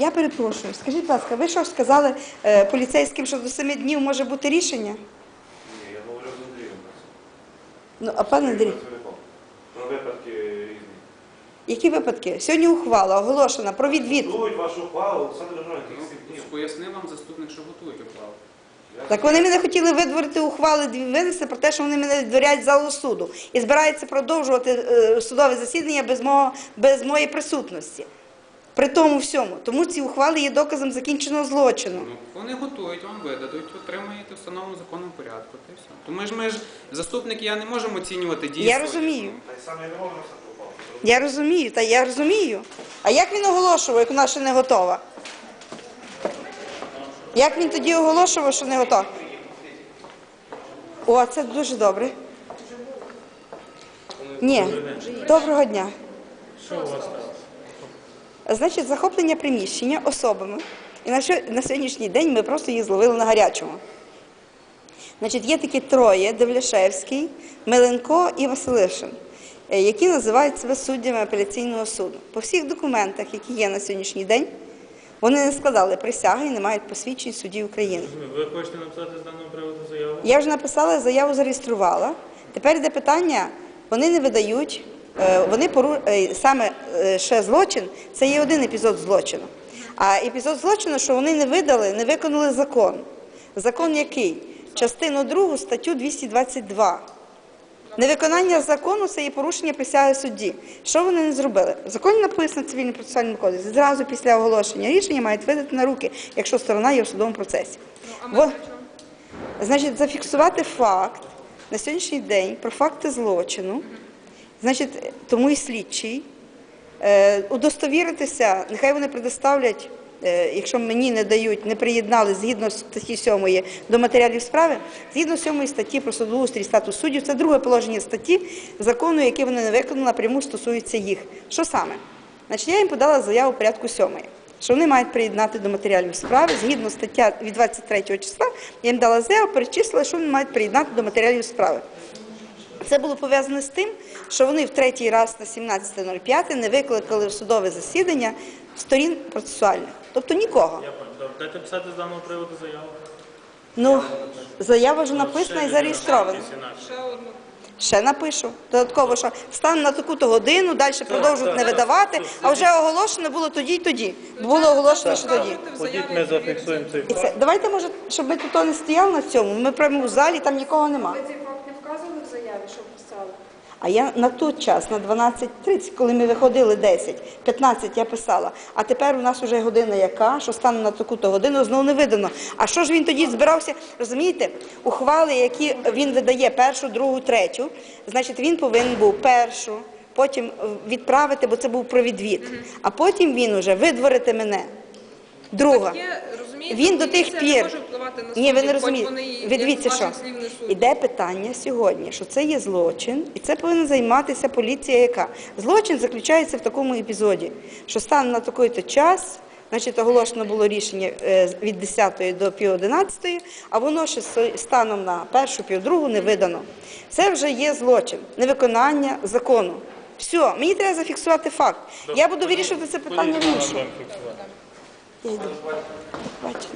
Я перепрошую. Скажіть, будь ласка, ви що ж сказали е, поліцейським, що до семи днів може бути рішення? Ні, я говорю з Андрієм. Ну, а пане Андрій, Працівником. Про випадки різні. які випадки? Сьогодні ухвала оголошена про відвід. Готують вашу ухвалу, Олександр Ну, тих сім днів. пояснив вам заступник, що готують ухвалу. Я Так вони мене хотіли видворити ухвали дві винести про те, що вони мене відворяють з залу суду і збираються продовжувати е, судове засідання без мого без моєї присутності. При тому всьому. Тому ці ухвали є доказом закінченого злочину. Ну, вони готують, вам видадуть, отримаєте в встановленому законному порядку. Та й все. То ми ж ми ж заступники, я не можемо оцінювати дії. Я розумію. Та й саме я не розумію, та я розумію. А як він оголошував, як вона ще не готова? Як він тоді оголошував, що не готова? О, це дуже добре. Ні, доброго дня. Що у вас сталося? Значить, захоплення приміщення особами. І на, сьогоднішній день ми просто їх зловили на гарячому. Значить, є такі троє: Девляшевський, Миленко і Василишин, е, які називають себе суддями апеляційного суду. По всіх документах, які є на сьогоднішній день, вони не складали присяги і не мають посвідчень судді України. Ви хочете написати з даного приводу заяву? Я вже написала заяву, зареєструвала. Тепер йде питання, вони не видають, вони пору... е, саме е, ще злочин, це є один епізод злочину. А епізод злочину, що вони не видали, не виконали закон. Закон який? Частину 2 статтю 222. Невиконання закону це є порушення присяги судді. Що вони не зробили? В законі написано в цивільному процесуальному кодексі. Зразу після оголошення рішення мають видати на руки, якщо сторона є в судовому процесі. Во- Значить, зафіксувати факт на сьогоднішній день про факти злочину, значить, тому і слідчий, е, удостовіритися, нехай вони предоставлять, е, якщо мені не дають, не приєднали згідно статті 7 до матеріалів справи, згідно 7 статті про судоустрій статус суддів, це друге положення статті закону, яке вони не виконали, напряму стосується їх. Що саме? Значить, я їм подала заяву порядку 7 що вони мають приєднати до матеріалів справи згідно стаття від 23 числа. Я їм дала заяву, перечислила, що вони мають приєднати до матеріалів справи. Це було пов'язане з тим, що вони в третій раз на 17.05 не викликали в судове засідання сторін процесуальних, тобто нікого. Я. Дайте писати з даного приводу заяву. Ну, заява вже написана і зареєстрована. Ще напишу додатково, що стане на таку-то годину, далі продовжують не видавати, а вже оголошено було тоді й тоді. Було оголошено, що тоді. Ходіть, ми зафіксуємо цей І це давайте, може, щоб ми тут не стояли на цьому. Ми прямо в залі, там нікого нема. Ви цей факт не вказували в заяві, що писали? А я на той час, на 12.30, коли ми виходили 10, 15 я писала. А тепер у нас вже година яка, що стане на таку-то годину, знову не видано. А що ж він тоді збирався? Розумієте, ухвали, які він видає першу, другу, третю, значить він повинен був першу, потім відправити, бо це був про відвід. А потім він уже видворити мене. Друга. Так є, розумієте, Він до тих не пір. може впливати на Ні, ви не розумієте. Ви дивіться, що іде питання сьогодні, що це є злочин, і це повинна займатися поліція. Яка злочин заключається в такому епізоді, що стане на такий-то час. Значить, оголошено було рішення е, від 10 до пів 11, а воно ще станом на першу, пів другу не видано. Це вже є злочин, невиконання закону. Все, мені треба зафіксувати факт. Я буду вирішувати це питання в іншому. Я йду. Бачите.